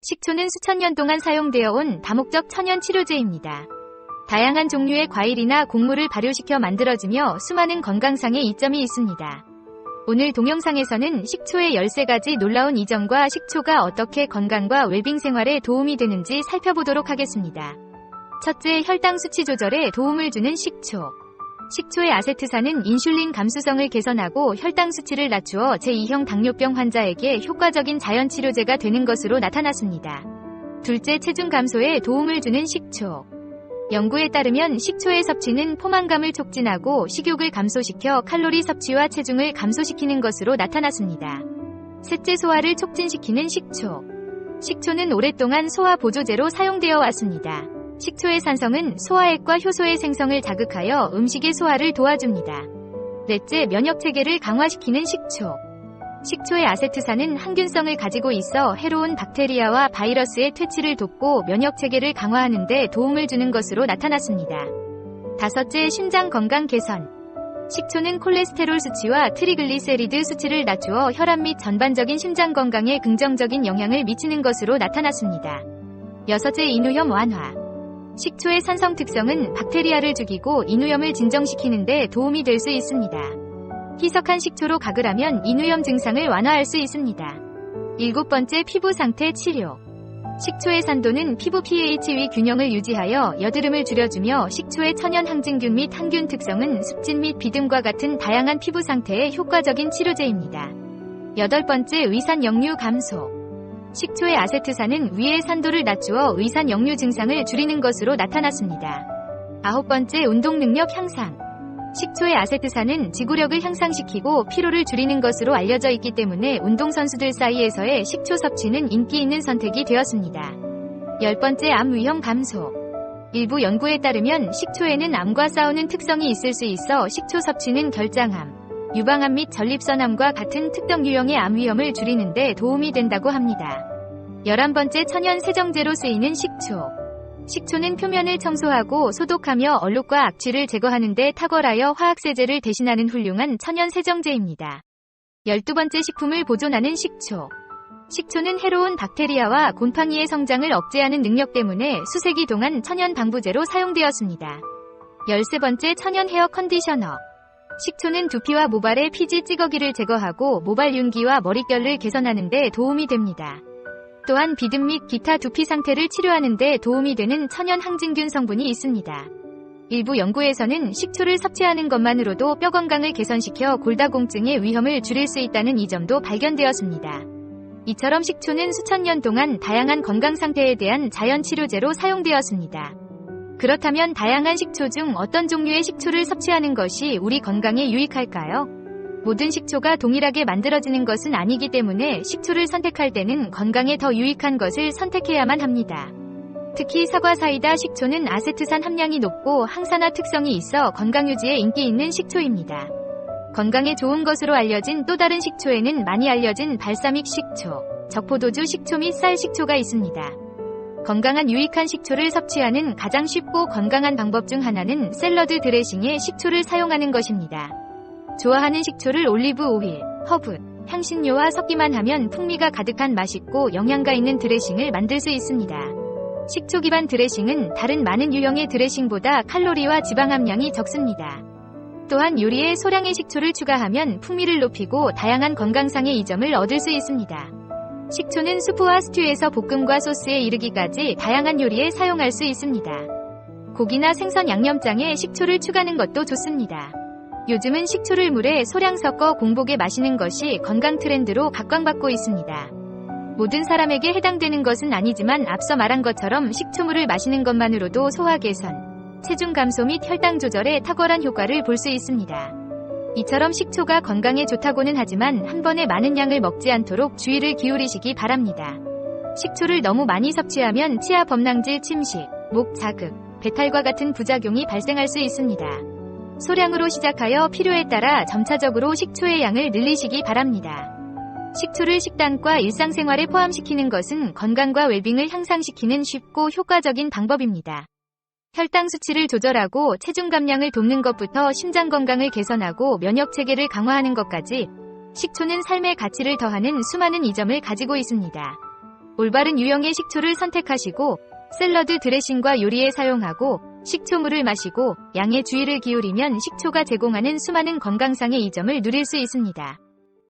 식초는 수천 년 동안 사용되어 온 다목적 천연 치료제입니다. 다양한 종류의 과일이나 곡물을 발효시켜 만들어지며 수많은 건강상의 이점이 있습니다. 오늘 동영상에서는 식초의 13가지 놀라운 이점과 식초가 어떻게 건강과 웰빙 생활에 도움이 되는지 살펴보도록 하겠습니다. 첫째, 혈당 수치 조절에 도움을 주는 식초. 식초의 아세트산은 인슐린 감수성을 개선하고 혈당 수치를 낮추어 제2형 당뇨병 환자에게 효과적인 자연 치료제가 되는 것으로 나타났습니다. 둘째, 체중 감소에 도움을 주는 식초. 연구에 따르면 식초의 섭취는 포만감을 촉진하고 식욕을 감소시켜 칼로리 섭취와 체중을 감소시키는 것으로 나타났습니다. 셋째, 소화를 촉진시키는 식초. 식초는 오랫동안 소화 보조제로 사용되어 왔습니다. 식초의 산성은 소화액과 효소의 생성을 자극하여 음식의 소화를 도와줍니다. 넷째, 면역 체계를 강화시키는 식초. 식초의 아세트산은 항균성을 가지고 있어 해로운 박테리아와 바이러스의 퇴치를 돕고 면역 체계를 강화하는 데 도움을 주는 것으로 나타났습니다. 다섯째, 심장 건강 개선. 식초는 콜레스테롤 수치와 트리글리세리드 수치를 낮추어 혈압 및 전반적인 심장 건강에 긍정적인 영향을 미치는 것으로 나타났습니다. 여섯째, 인후염 완화. 식초의 산성 특성은 박테리아를 죽이고 인후염을 진정시키는 데 도움이 될 수 있습니다. 희석한 식초로 각을 하면 인후염 증상을 완화할 수 있습니다. 일곱 번째 피부 상태 치료. 식초의 산도는 피부 pH 위 균형을 유지하여 여드름을 줄여주며 식초의 천연 항진균 및 항균 특성은 습진 및 비듬과 같은 다양한 피부 상태에 효과적인 치료제입니다. 여덟 번째 위산 역류 감소. 식초의 아세트산은 위의 산도를 낮추어 위산 역류 증상을 줄이는 것으로 나타났습니다. 아홉 번째 운동 능력 향상. 식초의 아세트산은 지구력을 향상시키고 피로를 줄이는 것으로 알려져 있기 때문에 운동선수들 사이에서의 식초 섭취는 인기 있는 선택이 되었습니다. 열 번째 암 위험 감소. 일부 연구에 따르면 식초에는 암과 싸우는 특성이 있을 수 있어 식초 섭취는 결장암, 유방암 및 전립선암과 같은 특정 유형의 암 위험을 줄이는데 도움이 된다고 합니다. 열한 번째 천연 세정제로 쓰이는 식초. 식초는 표면을 청소하고 소독하며 얼룩과 악취를 제거하는 데 탁월하여 화학세제를 대신하는 훌륭한 천연 세정제입니다. 열두 번째 식품을 보존하는 식초. 식초는 해로운 박테리아와 곰팡이의 성장을 억제하는 능력 때문에 수세기 동안 천연 방부제로 사용되었습니다. 열세 번째 천연 헤어 컨디셔너. 식초는 두피와 모발의 피지 찌꺼기를 제거하고 모발 윤기와 머릿결을 개선하는 데 도움이 됩니다. 또한 비듬 및 기타 두피 상태를 치료하는 데 도움이 되는 천연 항진균 성분이 있습니다. 일부 연구에서는 식초를 섭취하는 것만으로도 뼈 건강을 개선시켜 골다공증의 위험을 줄일 수 있다는 이 점도 발견되었습니다. 이처럼 식초는 수천 년 동안 다양한 건강 상태에 대한 자연 치료제로 사용되었습니다. 그렇다면 다양한 식초 중 어떤 종류의 식초를 섭취하는 것이 우리 건강에 유익할까요? 모든 식초가 동일하게 만들어지는 것은 아니기 때문에 식초를 선택할 때는 건강에 더 유익한 것을 선택해야만 합니다. 특히 사과 사이다 식초는 아세트산 함량이 높고 항산화 특성이 있어 건강 유지에 인기 있는 식초입니다. 건강에 좋은 것으로 알려진 또 다른 식초에는 많이 알려진 발사믹 식초, 적포도주 식초 및 쌀 식초가 있습니다. 건강한 유익한 식초를 섭취하는 가장 쉽고 건강한 방법 중 하나는 샐러드 드레싱에 식초를 사용하는 것입니다. 좋아하는 식초를 올리브 오일, 허브, 향신료와 섞기만 하면 풍미가 가득한 맛있고 영양가 있는 드레싱을 만들 수 있습니다. 식초 기반 드레싱은 다른 많은 유형의 드레싱보다 칼로리와 지방 함량이 적습니다. 또한 요리에 소량의 식초를 추가하면 풍미를 높이고 다양한 건강상의 이점을 얻을 수 있습니다. 식초는 수프와 스튜에서 볶음과 소스에 이르기까지 다양한 요리에 사용할 수 있습니다. 고기나 생선 양념장에 식초를 추가하는 것도 좋습니다. 요즘은 식초를 물에 소량 섞어 공복에 마시는 것이 건강 트렌드로 각광받고 있습니다. 모든 사람에게 해당되는 것은 아니지만 앞서 말한 것처럼 식초물을 마시는 것만으로도 소화 개선, 체중 감소 및 혈당 조절에 탁월한 효과를 볼 수 있습니다. 이처럼 식초가 건강에 좋다고는 하지만 한 번에 많은 양을 먹지 않도록 주의를 기울이시기 바랍니다. 식초를 너무 많이 섭취하면 치아 범랑질 침식, 목 자극, 배탈과 같은 부작용이 발생할 수 있습니다. 소량으로 시작하여 필요에 따라 점차적으로 식초의 양을 늘리시기 바랍니다. 식초를 식단과 일상생활에 포함시키는 것은 건강과 웰빙을 향상시키는 쉽고 효과적인 방법입니다. 혈당 수치를 조절하고 체중 감량을 돕는 것부터 심장 건강을 개선하고 면역 체계를 강화하는 것까지 식초는 삶의 가치를 더하는 수많은 이점을 가지고 있습니다. 올바른 유형의 식초를 선택하시고 샐러드 드레싱과 요리에 사용하고 식초물을 마시고 양의 주의를 기울이면 식초가 제공하는 수많은 건강상의 이점을 누릴 수 있습니다.